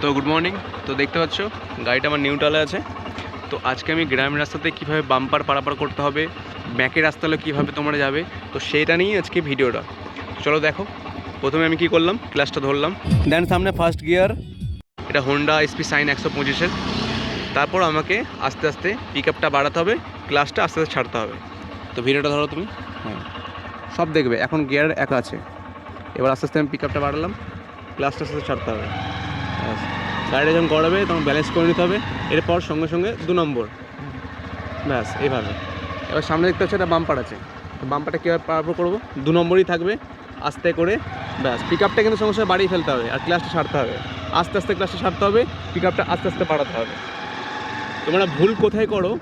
তো good morning তো দেখতে পাচ্ছ, গাড়িটা আমার নিউট্রালে আছে। তো আজকে আমি গ্রামের রাস্তাতে কীভাবে বাম্পার পারাপার করতে হবে, ব্যাকের রাস্তা হলে কীভাবে তোমরা যাবে, তো সেইটা নিয়েই আজকে ভিডিওটা। চলো দেখো, প্রথমে আমি কি করলাম ক্লাসটা ধরলাম। দেন সামনে ফার্স্ট গিয়ার এটা হোন্ডা এসপি সাইন একশো পঁচিশের তারপর আমাকে আস্তে আস্তে পিক আপটা বাড়াতে হবে ক্লাসটা আস্তে আস্তে ছাড়তে হবে। তো ভিডিওটা ধরো তুমি। হ্যাঁ। সব দেখবে, এখন গিয়ার একা আছে। এবার আস্তে আস্তে আমি পিক আপটা বাড়ালাম ক্লাসটা আস্তে আস্তে ছাড়তে হবে। গাড়িটা যখন গড়াবে তখন ব্যালেন্স করে নিতে হবে। এরপর সঙ্গে সঙ্গে দু নম্বর। ব্যাস এইভাবে। এবার সামনে দেখতে হচ্ছে একটা বাম্পার আছে। তো বাম্পারটা কীভাবে পারাপার করব? দু নম্বরই থাকবে। আস্তে করে ব্যাস। পিক আপটা কিন্তু সঙ্গে সঙ্গে বাড়িয়ে ফেলতে হবে আর ক্লাসটা ছাড়তে হবে। আস্তে আস্তে ক্লাসটা ছাড়তে হবে পিক আপটা আস্তে আস্তে বাড়াতে হবে। তোমরা ভুল কোথায় করো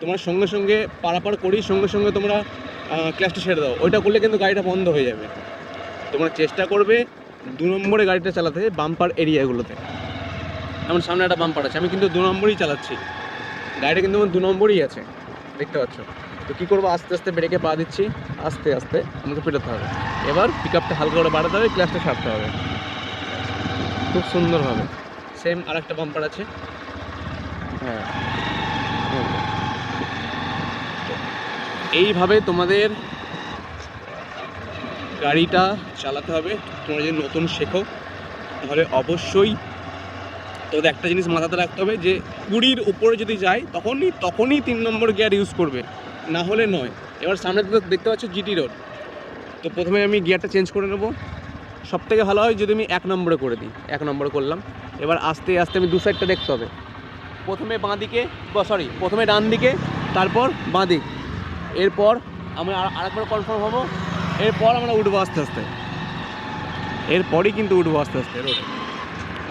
তোমার সঙ্গে সঙ্গে পারাপার করি সঙ্গে সঙ্গে তোমরা ক্লাসটা ছেড়ে দাও। ওইটা করলে কিন্তু গাড়িটা বন্ধ হয়ে যাবে। তোমরা চেষ্টা করবে দু নম্বরে গাড়িটা চালাতে বাম্পার এরিয়াগুলোতে। যেমন সামনে একটা বাম্পার আছে, আমি কিন্তু দু নম্বরই চালাচ্ছি। গাড়িটা কিন্তু আমার দু নম্বরই আছে, দেখতে পাচ্ছ। তো কী করব? আস্তে আস্তে ব্রেকে পা দিচ্ছি, আস্তে আস্তে আমাকে পেটাতে হবে। এবার পিক আপটা হালকা করে বাড়াতে হবে ক্লাসটা সারতে হবে। খুব সুন্দরভাবে সেম আর একটা বাম্পার আছে। হ্যাঁ। এইভাবে তোমাদের গাড়িটা চালাতে হবে। তোমরা যদি নতুন শেখো, তাহলে অবশ্যই তোদের একটা জিনিস মাথাতে রাখতে হবে যে, কুড়ির উপরে যদি যায়, তখনই তখনই তিন নম্বর গিয়ার ইউজ করবে। না হলে নয়। এবার সামনে দেখতে পাচ্ছ জিটি রোড তো প্রথমে আমি গিয়ারটা চেঞ্জ করে নেব। সব থেকে ভালো হয় যদি আমি এক নম্বরে করে দিই। এক নম্বরে করলাম। এবার আস্তে আস্তে আমি দু সাইডটা দেখতে হবে। প্রথমে বাঁ দিকে সরি প্রথমে ডান দিকে তারপর বাঁ দিক এরপর আমি আর, আরেকবার কনফার্ম হব। এরপর আমরা উঠবো আস্তে আস্তে। এরপরই কিন্তু উঠবো আস্তে আস্তে। রোডে।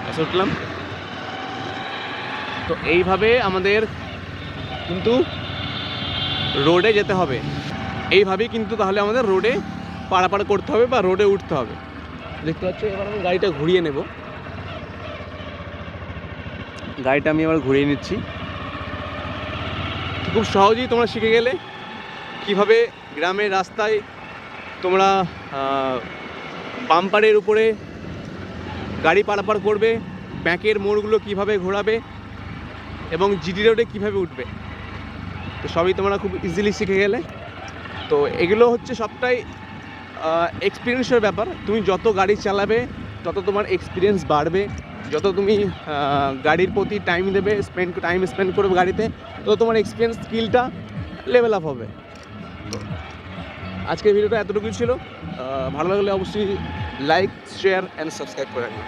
আচ্ছা উঠলাম। তো এইভাবে আমাদের কিন্তু রোডে যেতে হবে। এইভাবেই কিন্তু তাহলে আমাদের রোডে পারাপার করতে হবে বা রোডে উঠতে হবে। দেখতে পাচ্ছ এবার আমি গাড়িটা ঘুরিয়ে নেব। গাড়িটা আমি এবার ঘুরিয়ে নিচ্ছি। খুব সহজেই তোমরা শিখে গেলে কীভাবে গ্রামের রাস্তায় তোমরা বাম্পারের উপরে গাড়ি পারাপার করবে, ব্যাঁকের মোড়গুলো কীভাবে ঘোরাবে এবং জিডি রোডে কীভাবে উঠবে। তো সবই তোমরা খুব ইজিলি শিখে গেলে। তো এগুলো হচ্ছে সবটাই এক্সপিরিয়েন্সের ব্যাপার। তুমি যত গাড়ি চালাবে, তত তোমার এক্সপিরিয়েন্স বাড়বে। যত তুমি গাড়ির প্রতি টাইম দেবে স্পেন্ড টাইম স্পেন্ড করবে গাড়িতে, তত তোমার এক্সপিরিয়েন্স স্কিলটা লেভেল আপ হবে। আজকের ভিডিওটা এতটুকুই ছিল। ভালো লাগলে অবশ্যই লাইক শেয়ার অ্যান্ড সাবস্ক্রাইব করে রাখবেন।